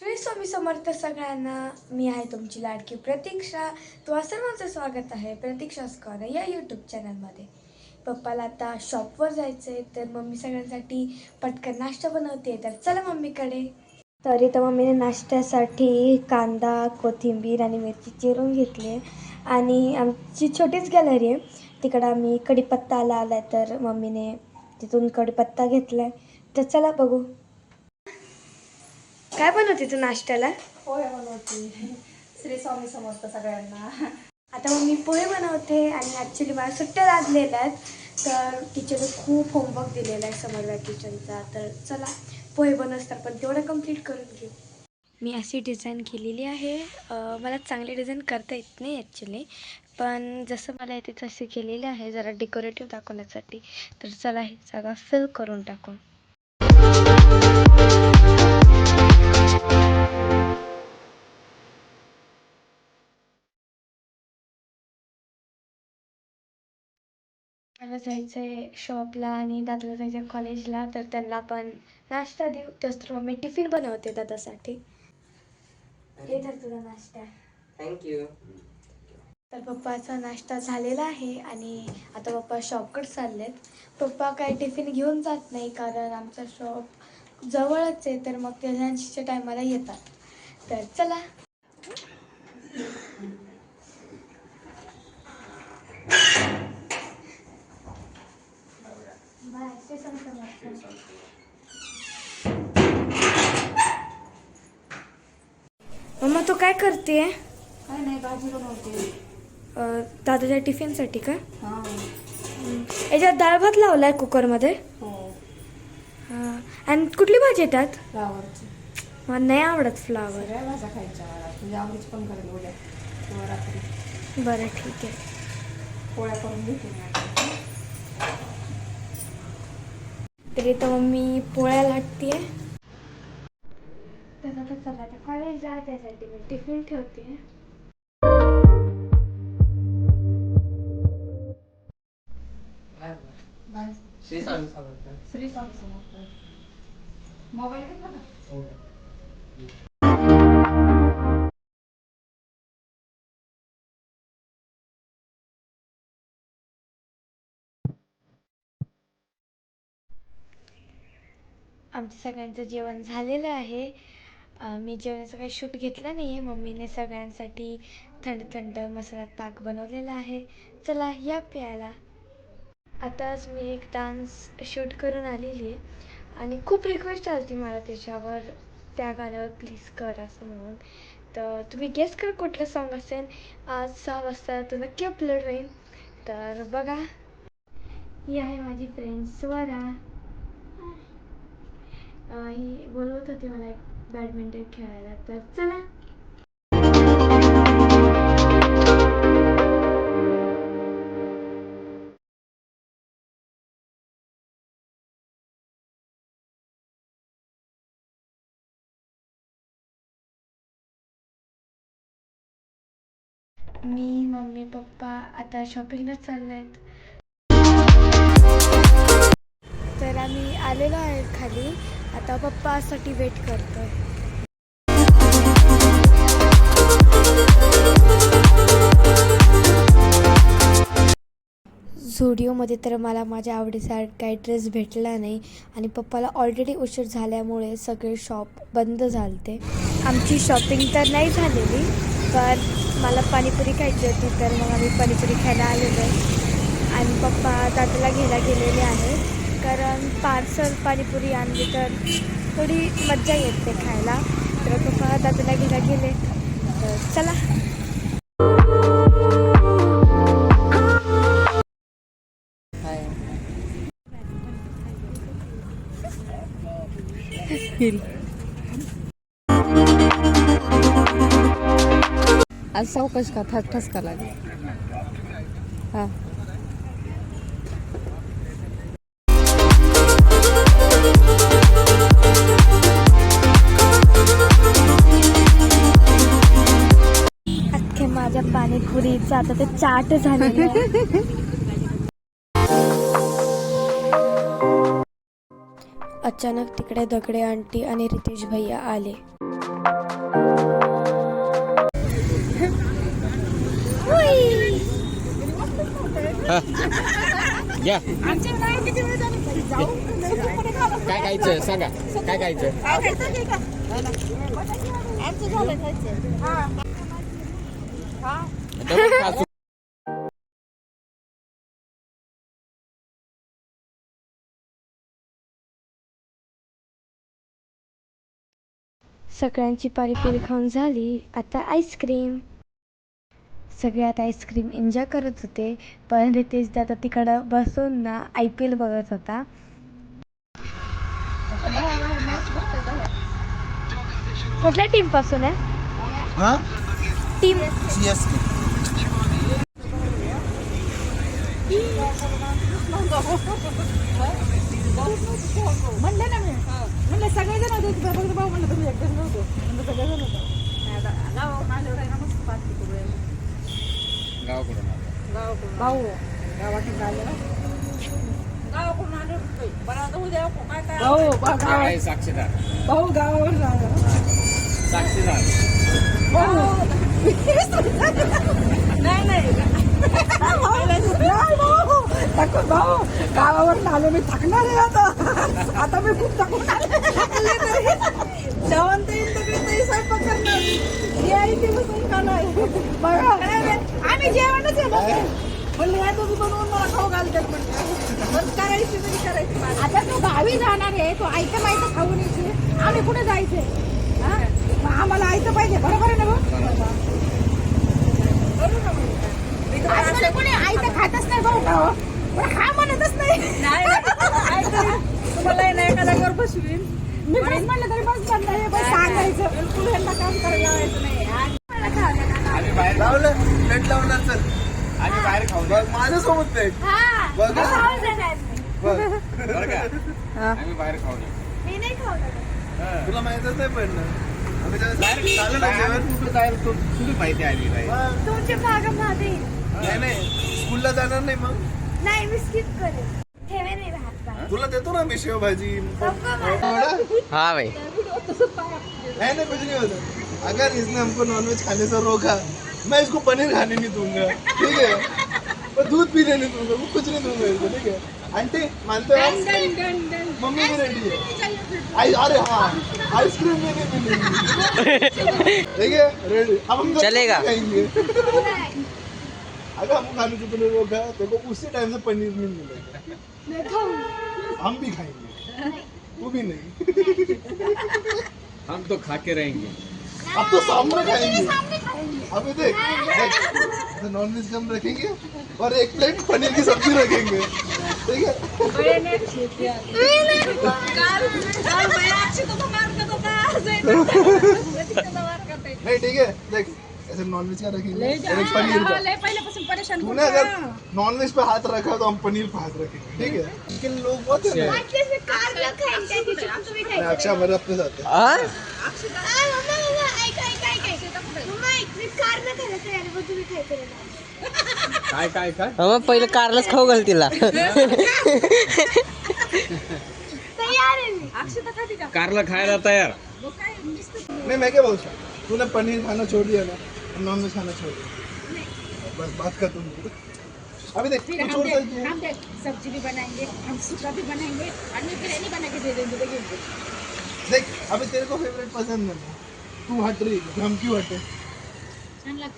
श्री स्वामी समर्थ सगळ्यांना मी आहे तुमची लाडकी प्रतीक्षा. तुम्हा सर्वांचं स्वागत आहे प्रतीक्षा स्कॉर या यूट्यूब चॅनलमध्ये पप्पाला आता शॉपवर जायचं आहे तर मम्मी सगळ्यांसाठी पटकन नाश्ता बनवते तर चला मम्मीकडे. तर इथं मम्मीने नाश्त्यासाठी कांदा कोथिंबीर आणि मिरची चिरून घेतली आणि आमची छोटीच गॅलरी आहे. तिकडं आम्ही कढीपत्ता आला आला आहे तर मम्मीने तिथून कढीपत्ता घेतला आहे तर चला बघू. काय बनवते तू नाश्त्याला? पोहे बनवते. श्री स्वामी समर्थ सगळ्यांना. आता मग मी पोहे बनवते आणि ॲक्च्युली मला सुट्ट्या लागलेल्या आहेत. तर टीचरने खूप होमवर्क दिलेला आहे समर वॅकेशनचा तर चला पोहे बनवतात पण तेवढं कंप्लीट करून घेऊ. मी अशी डिझाईन केलेली आहे. मला चांगली डिझाईन करता येत नाही ॲक्च्युली पण जसं मला येते तसे केलेले आहे. जरा डेकोरेटिव्ह दाखवण्यासाठी. तर चला हे जागा फिल करून टाकू. जायचं आहे शॉपला आणि दादाला जायचं आहे कॉलेजला तर त्यांना पण नाश्ता देऊ. तेच तर मम्मी टिफिन बनवते दादासाठी. हे तर तुझा नाश्ता. थँक्यू तर पप्पाचा नाश्ता झालेला आहे आणि आता पप्पा शॉपकडे चाललेत. पप्पा काय टिफिन घेऊन जात नाही कारण आमचा शॉप जवळच आहे तर मग ते लंचच्या टायमाला येतात. तर चला बाय ते सांगतो मग. मम्मा तू काय करते काय नाही भाजी बनवते. दादाच्या टिफिनसाठी का? याच्यात डाळ भात लावलाय कुकरमध्ये? हो. आणि कुठली भाजी येतात फ्लावरची. मला नाही आवडत फ्लावर. सगळ्या भाज्या खायच्या मला. तुझ्या आवडीची पण करेल उद्या. किंवा रात्री. बरं ठीक आहे. पोळ्या करून घेते मी आता. तर इथं मग मी पोळ्या लाटते तर आता चला आता कॉलेज जा त्यासाठी मी टिफिन ठेवते. बाय. श्री स्वामी समर्थ. श्री स्वामी समर्थ. मोबाईल घेतला का? आमचं सगळ्यांचं जेवण झालेलं आहे. मी जेवणाचं काही शूट घेतला नाही आहे. मम्मीने सगळ्यांसाठी थंड थंड मसाला ताक बनवलेला आहे. चला या प्यायला. आताच मी एक डान्स शूट करून आलेली आहे. आणि खूप रिक्वेस्ट आली मला त्याच्यावर त्या गाण्यावर प्लीज कर असं म्हणून. तर तुम्ही गेस कर कुठलं सॉन्ग असेल. आज सहा वाजता तो नक्की अपलोड होईल. तर बघा. ही आहे माझी फ्रेंड स्वरा. ही बोलवत होती मला एक बॅडमिंटन खेळायला तर चला. मी मम्मी पप्पा आता शॉपिंगला चाललो आहेत तर आम्ही आलेलो आहे खाली. आता पप्पासाठी वेट करतोय. झुडिओमध्ये तर मला माझ्या आवडीचा काही ड्रेस भेटला नाही आणि पप्पाला ऑलरेडी उशीर झाल्यामुळे सगळे शॉप बंद झालते. आमची शॉपिंग तर नाही झालेली पण मला पाणीपुरी खायची होती तर मग आम्ही पाणीपुरी खायला आलेलो. आहे आणि पप्पा दादाला घ्यायला गेलेले आहे कारण पार्सल पाणीपुरी आणली तर थोडी मज्जा येते खायला. तर पप्पा दादाला घ्यायला गेले. तर चला. आज सावकाश का थस ठसका लागेल? हां. पाणीपुरीचं आता ते चाट आहे. अचानक तिकडे दगडे आंटी आणि रितेश भैया आले. काय खायचं? सांगा. काय खायचं? डबल खा. सगळ्यांची पारीपिरी खाऊन झाली आता आईस्क्रीम सगळ्यात आईस्क्रीम एन्जॉय करत होते पण रितेश दादा तिकडं बसून ना आय पी एल बघत होता. कुठल्या टीमपासून आहे? हा? टीम सी एस के म्हणले ना मी. म्हणलं सगळेजण होते. फक्त भाऊ म्हणलं तुम्ही एकटेच नव्हतो. म्हणलं सगळेजण होतो. आल्यावर आहे ना मस्त पार्टी करूया गावाकडून. गावाकडून भाऊ. गावाकडून आले ना. गावाकडून आले. बरं उद्या काय काय गाव साक्षीदार. भाऊ गावावरून आलं साक्षीदार. भाऊ. नाही नाही. टाकून भाऊ गावावरून आलो मी थकणार आहे आता आता मी खूप थकून आले जेवण तर स्वयंपाक करणार ही आई ती बघा आम्ही जेवणच आहे म्हणलं या दोघी बनवून मला खाऊ घालतात म्हणलं करायची तरी करायची आता तू गावी जाणार आहे तू आयतं माहिती खाऊन यायची आम्ही कुठे जायचे मग आम्हाला आयचं पाहिजे बरोबर आहे ना भाऊ आजकाल कोणी आयतं खातच नाही भाऊ का हो? पण हा म्हणतच नाही. तुम्हाला ना एका जागेवर बसवीन. मी बस म्हणलं तरी बस बंद आहे बस सांगायचं. बिलकुल ह्यांना काम करायला लावायचं नाही. आणि मला खाऊ द्या. आम्ही बाहेर लावलं प्लेट लावणार चल आम्ही बाहेर खाऊ बघ माझ्यासोबत प्लेट बघ. हो, बघ. बरं का? आम्ही बाहेर खाऊ नये तुला माहितच नाही पडलं. आम्ही बाहेर झालं ना जेवण कुठं जायला तू तुझी माहिती आली नाही मग तुमचे भाग माझे नाही नाही. स्कूलला जाणार नाही मग? नाही मी स्किप करेन. ठेवे नाही राहत बाहेर. तुला देतो ना मी शेवभाजी हा भाई नहीं नहीं कुछ नहीं होता. अगर इसने हमको नॉनवेज खाने से रोका मैं इसको पनीर खाने नहीं दूंगा. ठीक है और दूध पीने नहीं दूंगा वो कुछ नहीं दूंगा इसको ठीक है आंटी मानते हो? मम्मी भी रेडी है. आई अरे हाँ आइसक्रीम भी नहीं मिलेगी. ठीक है? रेडी अब हम चलेगा. खाएंगे अगर हमको खाने से पहले रोका देखो उसी टाइम से पनीर नहीं मिलेगा हम भी खाएँगे. वो भी नहीं. हम तो खा के रहेंगे. अब तो सामने खाएँगे. अभी देख. देख. नॉन वेज कम रखेंगे और एक प्लेट पनीर की सब्ज़ी रखेंगे. ठीक है? नहीं ठीक है. देख ऐसे नॉन वेज का रखेंगे. और एक पनीर का। तूने अगर नॉन वेज पे हाथ रखा तो हम पनीर पे हाथ रखेंगे ठीक है? लेकिन लोग बहुत है. अक्षा मेरे अपने साथ है. काय काय काय? मग पहिलं कारलाच खाऊ घाल तिला. तयार आहे मी. कारला खायला तयार. नहीं मैं क्या बोलता हूँ तूने पनीर खाना छोड़ दिया ना नॉन वेज खाना छोड़ दिया। बस बात कर तुम। अभी देख तू छोड़ सकती है हम देख सब्ज़ी भी बनाएँगे हम सूखा भी बनाएँगे और मैं बिरयानी बना के दे देंगे देखिए देख अभी तेरे को फेवरेट पसंद है। तू हट रही है, हम क्यों हटे?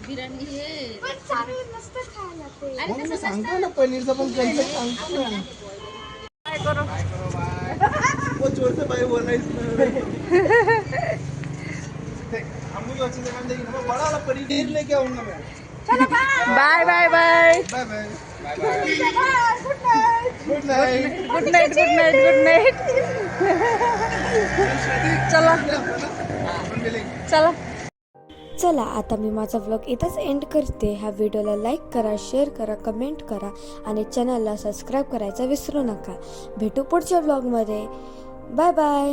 बिर्याणी हे। पण चांगलं नसतं खायला ते. मग मी सांगतो ना पनीरचं पण कन्सेप्ट सांगतो ना। वो ज़ोर से भाई बोल रहा है इसमें। देख हम मुझे अच्छे से काम देंगे ना बड़ा वाला पनीर लेके आऊँगा मैं। Bye bye bye bye bye good night good night good night good night चला चला चला आता मी माझा व्लॉग इथंच एंड करते. ह्या व्हिडिओला लाईक करा शेअर करा कमेंट करा आणि चॅनलला सबस्क्राईब करायचं विसरू नका. भेटू पुढच्या व्लॉगमध्ये बाय बाय